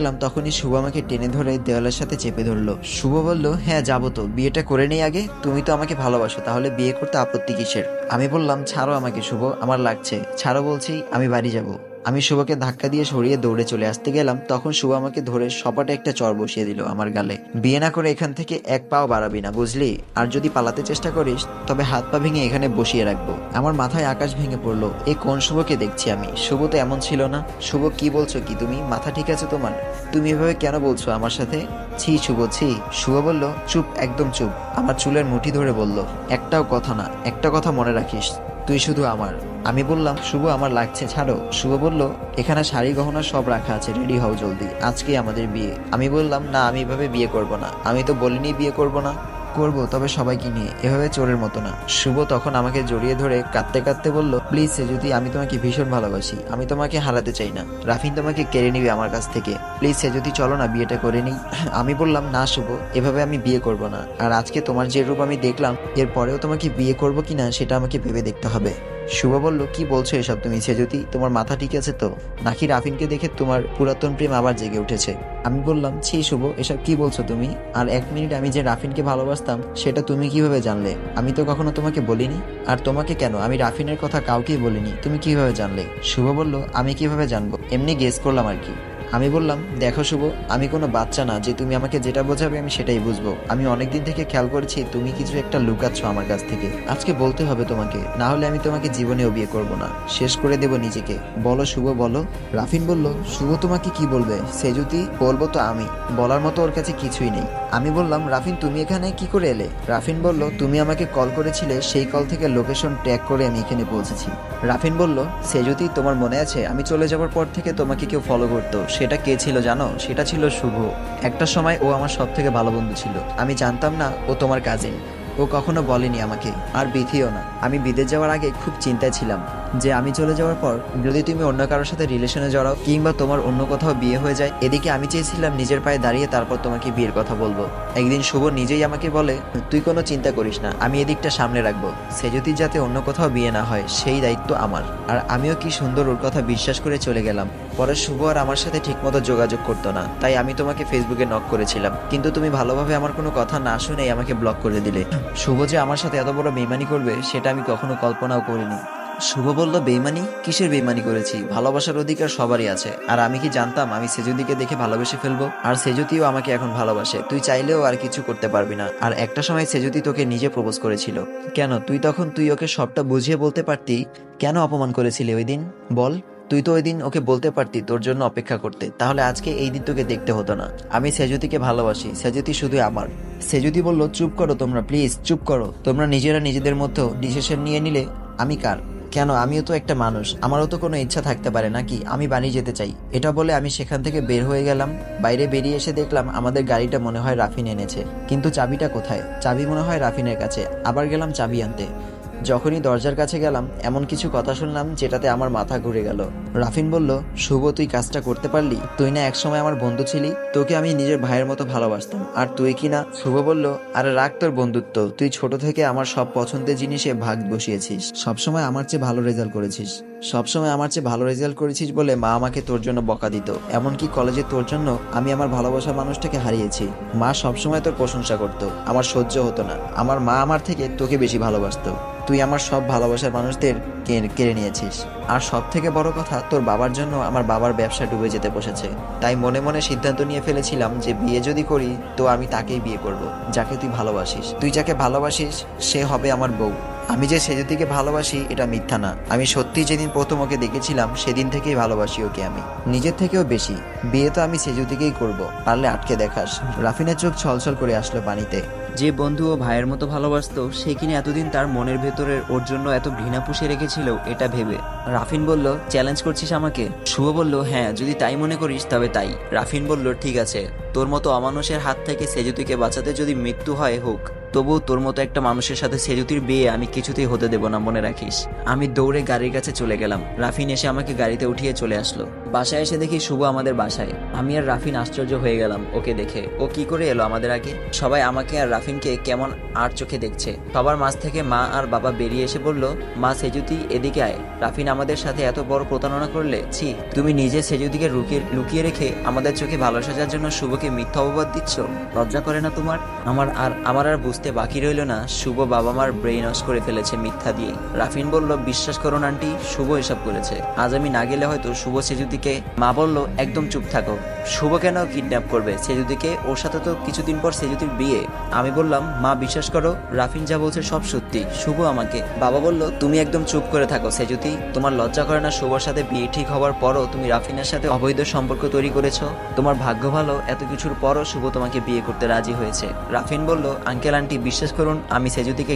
বললাম, তখনই শুভ আমাকে টেনে ধরে দেওয়ালের সাথে চেপে ধরলো। শুভ বলল হ্যাঁ যাব তো। বিয়েটা করে নেই আগে। তুমি তো আমাকে ভালোবাসো, তাহলে বিয়ে করতে আপত্তি কিসের? আমি বললাম, ছাড়ো আমাকে শুভ, আমার লাগছে। ছাড়ো বলছি, আমি বাড়ি যাব। আমি শুভকে ধাক্কা দিয়ে সরিয়ে দৌড়ে চলে আসতে গেলাম, তখন শুভ আমাকে ধরে সপাটে একটা চর বসিয়ে দিল আমার গালে। বিয়ে না করে এখান থেকে এক পাও বাড়াবি না, বুঝলি? আর যদি পালাতে চেষ্টা করিস, তবে হাত পা ভেঙে এখানে বসিয়ে রাখব। আমার মাথায় আকাশ ভেঙে পড়ল, এ কোন শুভকে দেখছি আমি? শুভ তো এমন ছিল না। শুভ, কি বলছো কি তুমি? মাথা ঠিক আছে তোমার? তুমি এভাবে কেন বলছো আমার সাথে? ছি শুভ ছি। শুভ বলল, চুপ, একদম চুপ। আমার চুলের মুঠি ধরে বলল, একটাও কথা না, একটা কথা মনে রাখিস। তুই শুধু আমার। আমি বললাম, শুভ, আমার লাগছে, ছাড়ো। শুভ বলল, এখানে শাড়ি, গহনা সব রাখা আছে রেডি হও জলদি। আজকে আমাদের বিয়ে। আমি বললাম, না, আমি এভাবে বিয়ে করব না। আমি তো বলিনি বিয়ে করব না। করব, তবে সবাইকে নিয়ে। এভাবে চোরের মতো না। শুভ তখন আমাকে জড়িয়ে ধরে কাঁদতে কাঁদতে বলল, প্লিজ যদি আমি তোমাকে ভীষণ ভালোবাসি। আমি তোমাকে হারাতে চাই না। রাফিন তোমাকে কেড়ে নিবে আমার কাছ থেকে। প্লিজ সে যদি চলো না, বিয়েটা করে নিই। আমি বললাম, না শুভ, এভাবে আমি বিয়ে করব না। আর আজকে তোমার যে রূপ আমি দেখলাম, এরপরেও তোমাকে বিয়ে করব কিনা সেটা আমাকে ভেবে দেখতে হবে। শুভ বলল, কি বলছো এসব তুমি? সেজতি, তোমার মাথা ঠিক আছে তো? নাকি রাফিনকে দেখে তোমার পুরাতন প্রেম আবার জেগে উঠেছে। আমি বললাম, ছি শুভ, এসব কি বলছো তুমি? আর এক মিনিট আমি যে রাফিনকে ভালোবাসতাম, সেটা তুমি কীভাবে জানলে? আমি তো কখনো তোমাকে বলিনি। আর তোমাকে কেন? আমি রাফিনের কথা কাউকেই বলিনি। তুমি কীভাবে জানলে? শুভ বলল, আমি কীভাবে জানব? এমনি গেস করলাম আর কি। আমি বললাম, দেখো শুভ, আমি কোনো বাচ্চা না, যে তুমি আমাকে যেটা বোঝাবে আমি সেটাই বুঝব। আমি অনেকদিন থেকে খেয়াল করেছি, তুমি কিছু একটা লুকাচ্ছ আমার কাছ থেকে। আজকে বলতে হবে তোমাকে, না হলে আমি তোমাকে জীবনেও বিয়ে করব না। শেষ করে দেব নিজেকে। বলো শুভ, বলো। রাফিন বলল, শুভ তোমাকে কি বলবে? সে যদি বলব তো আমি। বলার মতো ওর কাছে কিছুই নেই। আমি বললাম, রাফিন, তুমি এখানে কি করে এলে? রাফিন বলল, তুমি আমাকে কল করেছিলে, সেই কল থেকে লোকেশন ট্র্যাক করে আমি এখানে পৌঁছেছি। রাফিন বলল সে যদি তোমার মনে আছে? আমি চলে যাওয়ার পর থেকে তোমাকে কেউ ফলো করতো। সেটা কে ছিল জানো? সেটা ছিল শুভ। একটা সময় ও আমার সব থেকে ভালো বন্ধু ছিল। আমি জানতাম না ও তোমার কাজিন ও কখনো বলেনি আমাকে, আর বিধিও না। আমি বিদেশ যাওয়ার আগে খুব চিন্তায় ছিলাম যে আমি চলে যাওয়ার পর যদি তুমি অন্য কারোর সাথে রিলেশনে জড়াও কিংবা তোমার অন্য কোথাও বিয়ে হয়ে যায়, এদিকে আমি চেয়েছিলাম নিজের পায়ে দাঁড়িয়ে তারপর তোমাকে বিয়ের কথা বলব। একদিন শুভ নিজেই আমাকে বলে, তুই কোনো চিন্তা করিস না, আমি এদিকটা সামনে রাখব। সে যদি যাতে অন্য কোথাও বিয়ে না হয়, সেই দায়িত্ব আমার। আর আমিও কি সুন্দর ওর কথা বিশ্বাস করে চলে গেলাম। পরে শুভ আর আমার সাথে ঠিকমতো যোগাযোগ করতো না, তাই আমি তোমাকে ফেসবুকে নক করেছিলাম। কিন্তু তুমি ভালোভাবে আমার কোনো কথা না শুনেই আমাকে ব্লক করে দিলে। শুভ যে আমার সাথে এত বড় বেইমানি করবে, সেটা আমি কখনো কল্পনাও করিনি। শুভ বলল, বেইমানি? কিসের বেইমানি করেছি? ভালোবাসার অধিকার সবারই আছে। আর আমি কি জানতাম আমি সেজুদিকে দেখে ভালোবেসে ফেলব? আর সেজুতিও আমাকে এখন ভালোবাসে। তুই চাইলেও আর কিছু করতে পারবি না। আর একটা সময় সেজুতি তোকে নিজে প্রপোজ করেছিল। কেন? তুই তখন তুই ওকে সবটা বুঝিয়ে বলতে পারতি? কেন অপমান করেছিলি ওই দিন? বল। তুই তো ওই দিন ওকে বলতে পারতি তোর জন্য অপেক্ষা করতে। তাহলে আজকে এই দিন তোকে দেখতে হতো না। আমি সেজুতিকে ভালোবাসি, সেজুতি শুধু আমার। সেজুতি বলল, চুপ করো তোমরা, প্লিজ, চুপ করো। তোমরা নিজেরা নিজেদের মধ্যে ডিসিশন নিয়ে নিলে আমি কার? কেন? আমিও তো একটা মানুষ। আমারও তো কোনো ইচ্ছা থাকতে পারে নাকি আমি বাড়ি যেতে চাই। এটা বলে আমি সেখান থেকে বের হয়ে গেলাম। বাইরে বেরিয়ে এসে দেখলাম আমাদের গাড়িটা মনে হয় রাফিন এনেছে। কিন্তু চাবিটা কোথায়? চাবি মনে হয় রাফিনের কাছে। আবার গেলাম চাবি আনতে। যখনই দরজার কাছে গেলাম, এমন কিছু কথা শুনলাম যেটাতে আমার মাথা ঘুরে গেল। রাফিন বলল, শুভ, তুই কাজটা করতে পারলি? তুই না একসময় আমার বন্ধু ছিলি? তোকে আমি নিজের ভাইয়ের মতো ভালোবাসতাম। আর তুই কি না? শুভ বলল, আরে রাখ তোর বন্ধুত্ব। তুই ছোট থেকে আমার সব পছন্দের জিনিসে ভাগ বসিয়েছিস। সবসময় আমার চেয়ে ভালো রেজাল্ট করেছিস। সবসময় আমার চেয়ে ভালো রেজাল্ট করেছিস বলে মা আমাকে তোর জন্য বকা দিত। এমনকি কলেজে তোর জন্য আমি আমার ভালোবাসা মানুষটাকে হারিয়েছি। মা সবসময় তোর প্রশংসা করতো। আমার সহ্য হতো না। আমার মা আমার থেকে তোকে বেশি ভালোবাসতো। তুই আমার সব ভালোবাসার মানুষদের কেড়ে নিয়েছিস। আর সব থেকে বড় কথা, তোর বাবার জন্য আমার বাবার ব্যবসা ডুবে যেতে বসেছে। তাই মনে মনে সিদ্ধান্ত নিয়ে ফেলেছিলাম যে বিয়ে যদি করি, তো আমি তাকেই বিয়ে করব, যাকে তুই ভালোবাসিস। তুই যাকে ভালোবাসিস, সে হবে আমার বউ। আমি যে সেজুতিকে ভালোবাসি, এটা মিথ্যা না। আমি সত্যি যেদিন প্রথম ওকে দেখেছিলাম, সেদিন থেকেই ভালোবাসি ওকে আমি। নিজের থেকেও বেশি। বিয়ে তো আমি সেজুতিকেই করব, পারলে আটকে দেখাস। রাফিনের চোখ ছলছল করে আসলো পানিতে। যে বন্ধু ও ভাইয়ের মতো ভালোবাসত, সে কিনা এতদিন তার মনের ভেতরে ওর জন্য এত ঘৃণা পুষে রেখেছিল, এটা ভেবে। রাফিন বলল চ্যালেঞ্জ করছিস আমাকে? শুভ বলল হ্যাঁ যদি তাই মনে করিস, তবে তাই। রাফিন বলল, ঠিক আছে। তোর মতো অমানুষের হাত থেকে সেজুতিকে বাঁচাতে যদি মৃত্যু হয়, হোক। তবুও তোর মতো একটা মানুষের সাথে সেজুতির বিয়ে আমি কিছুতেই হতে দেব না, মনে রাখিস। আমি দৌড়ে গাড়ির কাছে চলে গেলাম। রাফিন এসে আমাকে গাড়িতে উঠিয়ে চলে আসলো। বাসায় এসে দেখি শুভ আমাদের বাসায়। আমি আর রাফিন আশ্চর্য হয়ে গেলাম ওকে দেখে। ও কি করে এলো আমাদের আগে? সবাই আমাকে আর রাফিনকে কেমন আর চোখে দেখছে। সবার মাঝ থেকে মা আর বাবা বেরিয়ে এসে বলল, মা সেজুতি, এদিকে আয়। রাফিন আমাদের সাথে এত বড় প্রতারণা করলে, ছি, তুমি নিজে সেজুতিকে লুকিয়ে লুকিয়ে রেখে আমাদের চোখে ভালো সাজার জন্য শুভকে মিথ্যা অপবাদ দিচ্ছ? লজ্জা করে না তোমার? আমার আর আমার আর বুঝতে বাকি রইল না, শুভ বাবা মার ব্রেইন ওয়াশ করে ফেলেছে মিথ্যা দিয়ে রাফিন বলল, বিশ্বাস করুন আন্টি, শুভ এসব করেছে। আজ আমি না গেলে হয়তো শুভ সেজুদিকে মা বলল, একদম চুপ থাকো। শুভ কেন কিডন্যাপ করবে? সেজুদিকে ওর সাথে তো কিছুদিন পর সেজুদির বিয়ে। আমি বললাম, মা, বিশ্বাস করো, রাফিন যা বলছে সব সত্যি। শুভ আমাকে। বাবা বলল, তুমি একদম চুপ করে থাকো, সেজুতি। তোমার লজ্জা করে না শুভর সাথে বিয়ে ঠিক হওয়ার পরও তুমি রাফিনের সাথে অবৈধ সম্পর্ক তৈরি করেছ? তোমার ভাগ্য ভালো, এত কিছুর পরও শুভ তোমাকে বিয়ে করতে রাজি হয়েছে। রাফিন বলল, আঙ্কেল আন্টি বিশ্বাস করুন আমি সেজুতিকে